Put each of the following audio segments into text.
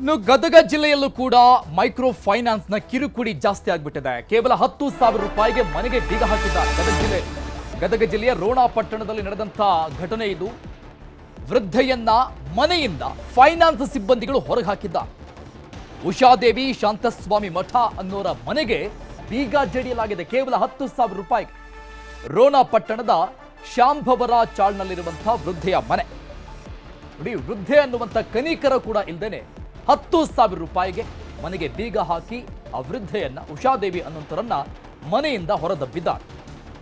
ಇನ್ನು ಗದಗ ಜಿಲ್ಲೆಯಲ್ಲೂ ಕೂಡ ಮೈಕ್ರೋ ಫೈನಾನ್ಸ್ನ ಕಿರುಕುಡಿ ಜಾಸ್ತಿ ಆಗ್ಬಿಟ್ಟಿದೆ. ಕೇವಲ ಹತ್ತು ಸಾವಿರ ರೂಪಾಯಿಗೆ ಮನೆಗೆ ಬೀಗ ಹಾಕಿದ್ದಾರೆ ಗದಗ ಜಿಲ್ಲೆ. ಗದಗ ಜಿಲ್ಲೆಯ ರೋಣ ಪಟ್ಟಣದಲ್ಲಿ ನಡೆದಂತ ಘಟನೆ ಇದು. ವೃದ್ಧೆಯನ್ನ ಮನೆಯಿಂದ ಫೈನಾನ್ಸ್ ಸಿಬ್ಬಂದಿಗಳು ಹೊರಗೆ ಹಾಕಿದ್ದ ಉಷಾದೇವಿ, ಶಾಂತಸ್ವಾಮಿ ಮಠ ಅನ್ನೋರ ಮನೆಗೆ ಬೀಗ ಜಡಿಯಲಾಗಿದೆ. ಕೇವಲ ಹತ್ತು ಸಾವಿರ ರೂಪಾಯಿಗೆ. ರೋಣ ಪಟ್ಟಣದ ಶಾಂಭವರ ಚಾಳ್ನಲ್ಲಿರುವಂತಹ ವೃದ್ಧೆಯ ಮನೆ. ನೋಡಿ, ವೃದ್ಧೆ ಅನ್ನುವಂಥ ಕನಿಕರ ಕೂಡ ಇಲ್ದೇನೆ ಹತ್ತು ಸಾವಿರ ರೂಪಾಯಿಗೆ ಮನೆಗೆ ಬೀಗ ಹಾಕಿ ಆ ವೃದ್ಧೆಯನ್ನ ಉಷಾದೇವಿ ಅನ್ನೋಂಥರನ್ನ ಮನೆಯಿಂದ ಹೊರದಬ್ಬಿದ್ದಾರೆ.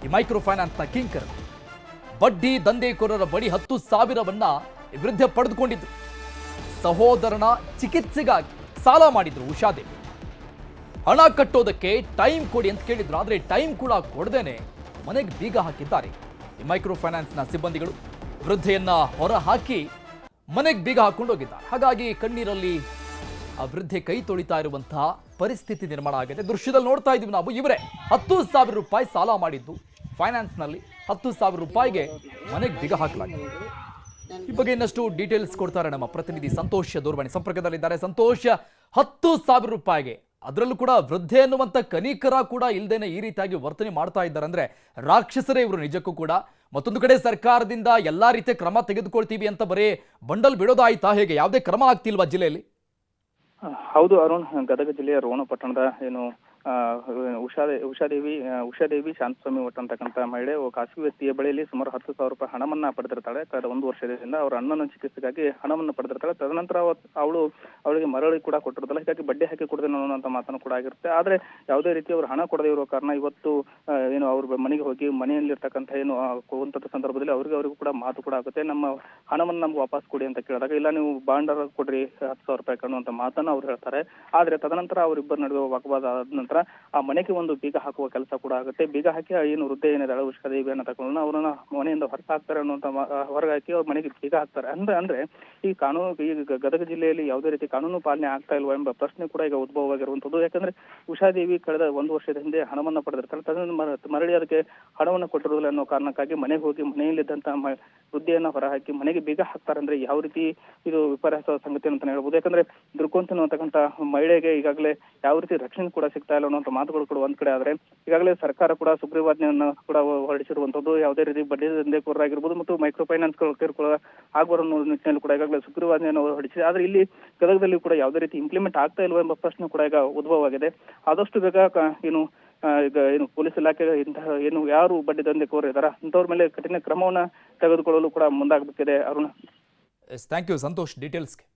ಈ ಮೈಕ್ರೋ ಫೈನಾನ್ಸ್ನ ಕಿಂಕರ್ ಬಡ್ಡಿ ದಂಧೆಕೋರರ ಬಳಿ ಹತ್ತು ಸಾವಿರವನ್ನ ವೃದ್ಧ ಪಡೆದುಕೊಂಡಿದ್ರು. ಸಹೋದರನ ಚಿಕಿತ್ಸೆಗಾಗಿ ಸಾಲ ಮಾಡಿದ್ರು ಉಷಾದೇವಿ. ಹಣ ಕಟ್ಟೋದಕ್ಕೆ ಟೈಮ್ ಕೊಡಿ ಅಂತ ಕೇಳಿದ್ರು, ಆದರೆ ಟೈಮ್ ಕೂಡ ಕೊಡದೇನೆ ಮನೆಗೆ ಬೀಗ ಹಾಕಿದ್ದಾರೆ. ಈ ಮೈಕ್ರೋ ಫೈನಾನ್ಸ್ನ ಸಿಬ್ಬಂದಿಗಳು ವೃದ್ಧೆಯನ್ನ ಹೊರ ಹಾಕಿ ಮನೆಗೆ ಬೀಗ ಹಾಕೊಂಡು ಹೋಗಿದ್ದಾರೆ. ಹಾಗಾಗಿ ಕಣ್ಣೀರಲ್ಲಿ ವೃದ್ಧೆ ಕೈ ತೊಳಿತಾ ಇರುವಂತಹ ಪರಿಸ್ಥಿತಿ ನಿರ್ಮಾಣ ಆಗಿದೆ. ದೃಶ್ಯದಲ್ಲಿ ನೋಡ್ತಾ ಇದ್ದೀವಿ ನಾವು. ಇವರೇ ಹತ್ತು ಸಾವಿರ ರೂಪಾಯಿ ಸಾಲ ಮಾಡಿದ್ದು. ಫೈನಾನ್ಸ್ನಲ್ಲಿ ಹತ್ತು ಸಾವಿರ ರೂಪಾಯಿಗೆ ಮನೆಗೆ ಬಿಗ ಹಾಕಲಾಗಿದೆ. ಈ ಬಗ್ಗೆ ಇನ್ನಷ್ಟು ಡೀಟೇಲ್ಸ್ ಕೊಡ್ತಾರೆ ನಮ್ಮ ಪ್ರತಿನಿಧಿ ಸಂತೋಷ್ ದೂರವಾಣಿ ಸಂಪರ್ಕದಲ್ಲಿದ್ದಾರೆ. ಸಂತೋಷ್, ಹತ್ತು ಸಾವಿರ ರೂಪಾಯಿಗೆ ಅದರಲ್ಲೂ ಕೂಡ ವೃದ್ಧೆ ಅನ್ನುವಂಥ ಕನಿಕರ ಕೂಡ ಇಲ್ಲದೇನೆ ಈ ರೀತಿಯಾಗಿ ವರ್ತನೆ ಮಾಡ್ತಾ ಇದ್ದಾರೆ. ಅಂದ್ರೆ ರಾಕ್ಷಸರೇ ಇವರು ನಿಜಕ್ಕೂ ಕೂಡ. ಮತ್ತೊಂದು ಕಡೆ ಸರ್ಕಾರದಿಂದ ಎಲ್ಲಾ ರೀತಿಯ ಕ್ರಮ ತೆಗೆದುಕೊಳ್ತೀವಿ ಅಂತ ಬರೀ ಬಂಡಲ್ ಬಿಡೋದಾಯ್ತಾ? ಹೇಗೆ? ಯಾವುದೇ ಕ್ರಮ ಆಗ್ತಿಲ್ವಾ ಜಿಲ್ಲೆಯಲ್ಲಿ? ಹೌದು ಅರುಣ್ ಗದಗ ಜಿಲ್ಲೆಯ ರೋಣ ಪಟ್ಟಣದ ಏನು ಉಷಾ ಉಷಾದೇವಿ ಉಷಾದೇವಿ ಶಾಂತಸ್ವಾಮಿ ಭಟ್ ಮಹಿಳೆ ಒಬ್ಬ ಖಾಸಗಿ ವ್ಯಕ್ತಿಯ ಬಳಿಯಲ್ಲಿ ಸುಮಾರು ಹತ್ತು ಸಾವಿರ ರೂಪಾಯಿ ಹಣವನ್ನ ಪಡೆದಿರ್ತಾಳೆ. ಕಳೆದ ಒಂದು ವರ್ಷದಿಂದ ಅವರ ಅಣ್ಣನ ಚಿಕಿತ್ಸೆಗಾಗಿ ಹಣವನ್ನು ಪಡೆದಿರ್ತಾಳೆ. ತದನಂತರ ಅವಳು ಅವಳಿಗೆ ಮರಳಿ ಕೂಡ ಕೊಟ್ಟಿರ್ತಾಳೆ ಹೀಗಾಗಿ ಬಡ್ಡಿ ಹಾಕಿ ಕೊಡದೆ ಅನ್ನುವಂಥ ಮಾತನ್ನು ಕೂಡ ಆಗಿರುತ್ತೆ. ಆದ್ರೆ ಯಾವುದೇ ರೀತಿ ಅವರು ಹಣ ಕೊಡದೇ ಇರೋ ಕಾರಣ ಇವತ್ತು ಏನು ಅವ್ರ ಮನೆಗೆ ಹೋಗಿ ಮನೆಯಲ್ಲಿರ್ತಕ್ಕಂಥ ಏನು ಆ, ಸಂದರ್ಭದಲ್ಲಿ ಅವ್ರಿಗೆ ಅವರಿಗೂ ಕೂಡ ಮಾತು ಕೂಡ ಆಗುತ್ತೆ. ನಮ್ಮ ಹಣವನ್ನು ನಮ್ಗೆ ವಾಪಸ್ ಕೊಡಿ ಅಂತ ಕೇಳಿದಾಗ ಇಲ್ಲ ನೀವು ಬಾಂಡರ್ ಕೊಡ್ರಿ ಹತ್ತು ಸಾವಿರ ರೂಪಾಯಿ ಕಣ್ಣು ಅಂತ ಮಾತನ್ನು ಅವ್ರು ಹೇಳ್ತಾರೆ. ಆದ್ರೆ ತದನಂತರ ಅವರಿಬ್ಬರ ನಡುವೆ ವಾಗ್ವಾದ ಆದ ನಂತರ ಆ ಮನೆಗೆ ಒಂದು ಬೀಗ ಹಾಕುವ ಕೆಲಸ ಕೂಡ ಆಗುತ್ತೆ. ಬೀಗ ಹಾಕಿ ಏನು ವೃದ್ಧೆ ಏನಿದಾಳೆ ಉಷ್ಕದೇವಿಯನ್ನ ತಗೊಂಡು ಅವರನ್ನ ಮನೆಯಿಂದ ಹೊರಗೆ ಮಾ- ಆ, ಹೊರಗೆ ಹಾಕಿ ಅವ್ರ ಮನೆಗೆ ಬೀಗ ಹಾಕ್ತಾರೆ. ಅಂದ್ರೆ ಅಂದ್ರೆ ಈ ಕಾನೂನು ಈ ಗದಗ ಜಿಲ್ಲೆಯಲ್ಲಿ ಯಾವುದೇ ರೀತಿ ಕಾನೂನು ಪಾಲನೆ ಆಗ್ತಾ ಇಲ್ವಾ ಎಂಬ ಪ್ರಶ್ನೆ ಕೂಡ ಈಗ ಉದ್ಭವವಾಗಿರುವಂತದ್ದು ಯಾಕಂದ್ರೆ ಉಷಾದೇವಿ ಕಳೆದ ಒಂದು ವರ್ಷದ ಹಿಂದೆ ಹಣವನ್ನ ಪಡೆದಿರ್ತಾರೆ. ತನ್ನ ಮರಳಿ ಅದಕ್ಕೆ ಹಣವನ್ನು ಕೊಟ್ಟಿರೋದಿಲ್ಲ ಅನ್ನೋ ಕಾರಣಕ್ಕಾಗಿ ಮನೆಗೆ ಹೋಗಿ ಮನೆಯಲ್ಲಿದ್ದಂತ ವೃದ್ಧೆಯನ್ನ ಹೊರಹಾಕಿ ಮನೆಗೆ ಬೀಗ ಹಾಕ್ತಾರೆ. ಅಂದ್ರೆ ಯಾವ ರೀತಿ ಇದು ವಿಪರ್ಯಾಸ ಸಂಗತಿ ಅಂತ ಹೇಳ್ಬೋದು. ಯಾಕಂದ್ರೆ ದುರ್ಕೊಂತ ಅನ್ನತಕ್ಕಂಥ ಮಹಿಳೆಗೆ ಈಗಾಗಲೇ ಯಾವ ರೀತಿ ರಕ್ಷಣೆ ಕೂಡ ಸಿಗ್ತಾ ಇಲ್ಲ ಅನ್ನುವಂಥ ಮಾತುಗಳು ಕೂಡ ಒಂದ್ ಕಡೆ ಆದ್ರೆ ಈಗಾಗಲೇ ಸರ್ಕಾರ ಕೂಡ ಸುಗ್ರೀವಾಜ್ಞೆಯನ್ನು ಕೂಡ ಹೊರಡಿಸಿರುವಂತದ್ದು ಯಾವುದೇ ರೀತಿ ಬಡ್ಡಿ ದಂಧೆಕೋರರಾಗಿರ್ಬೋದು ಮತ್ತು ಮೈಕ್ರೋ ಫೈನಾನ್ಸ್ ಕಿರುಕುಳ ಆಗುವ ನಿಟ್ಟಿನಲ್ಲಿ ಕೂಡ ಈಗಾಗಲೇ ಸುಗ್ರೀವಾಜ್ಞೆಯನ್ನು ಹೊರಡಿಸಿದೆ. ಆದ್ರೆ ಇಲ್ಲಿ ಗದಗದಲ್ಲಿ ಕೂಡ ಯಾವುದೇ ರೀತಿ ಇಂಪ್ಲಿಮೆಂಟ್ ಆಗ್ತಾ ಇಲ್ವಾ ಎಂಬ ಪ್ರಶ್ನೆ ಕೂಡ ಈಗ ಉದ್ಭವವಾಗಿದೆ. ಆದಷ್ಟು ಬೇಗ ಏನು ಈಗ ಏನು ಪೊಲೀಸ್ ಇಲಾಖೆ ಇಂತಹ ಏನು ಯಾರು ಬಡ್ಡಿ ದಂಧೆಕೋರ ಇದಾರ ಇಂಥವ್ರ ಮೇಲೆ ಕಠಿಣ ಕ್ರಮವನ್ನ ತೆಗೆದುಕೊಳ್ಳಲು ಕೂಡ ಮುಂದಾಗಬೇಕಿದೆ. ಅರುಣ್. Thank you Santosh ಡೀಟೇಲ್ಸ್ಗೆ